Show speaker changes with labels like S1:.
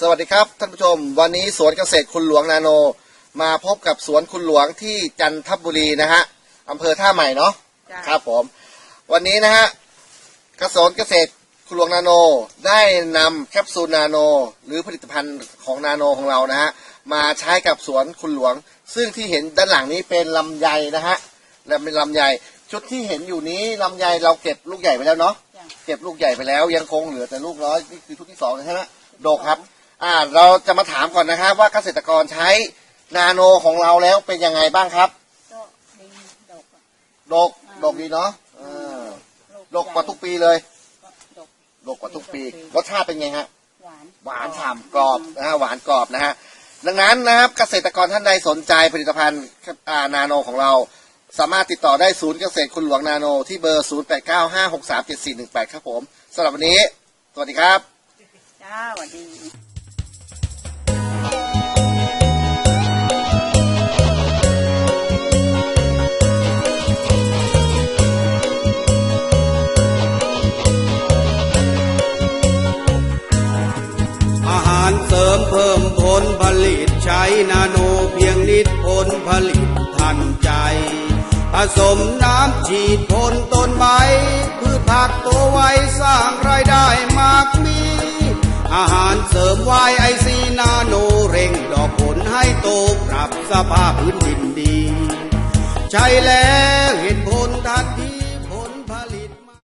S1: สวัสดีครับท่านผู้ชม วันนี้สวนเกษตรคุณหลวงนาโน มาพบกับสวนคุณหลวงที่จันทบุรีนะฮะอำเภอท่าใหม่เนาะ
S2: จ้ะ
S1: ครับผม วันนี้นะฮะกระสวนเกษตรคุณหลวงนาโนได้นำแคปซูลนาโน หรือผลิตภัณฑ์ของนาโนของเรานะฮะมาใช้กับสวนคุณหลวง ซึ่งที่เห็นด้านหลังนี้เป็นลำไยนะฮะและเป็นลำไยชุดที่เห็นอยู่นี้ลำไยเราเก็บลูกใหญ่ไปแล้วเนาะ
S2: จ้ะ
S1: เก็บลูกใหญ่ไปแล้วยังคงเหลือแต่ลูกน้อยนี่คือชุดที่สองใช่ไหมโดกครับ อ่าเราจะมาถามก่อนนะครับ ว่าเกษตรกรใช้นาโนของเราแล้วเป็นยังไงบ้างครับ
S2: ก็ดีดอกอะ
S1: โดกโดกดีเนาะเออ
S2: ลู
S1: โดกกว่าทุกปีเลย
S2: ก็ดก
S1: โดกกว่าทุกปีรสชาติเป็นไงฮะ
S2: หวาน
S1: หวานฉ่ำกรอบนะฮะหวานกรอบนะฮะดังนั้นนะครับเกษตรกรท่านใดสนใจผลิตภัณฑ์อ่านาโนของเรา สามารถติดต่อได้ศูนย์เกษตรคุณหลวงนาโน ที่เบอร์ 0895637418 ครับผมสำหรับวันนี้ สวัสดีครับ
S2: จ้าสวัสดีา
S3: หารเสริมเพิ่มผลผลิตใช้นาโนเพียงนิดผลผลิตทันใจ ผสมน้ำฉีดพ่นต้นใบพืชผักตัวไว้สร้างรายได้มากมี อาหารเสริมไวไอซีนาโนเร่งดอกผลให้โตปรับสภาพพื้นดินดี ใช้แล้ว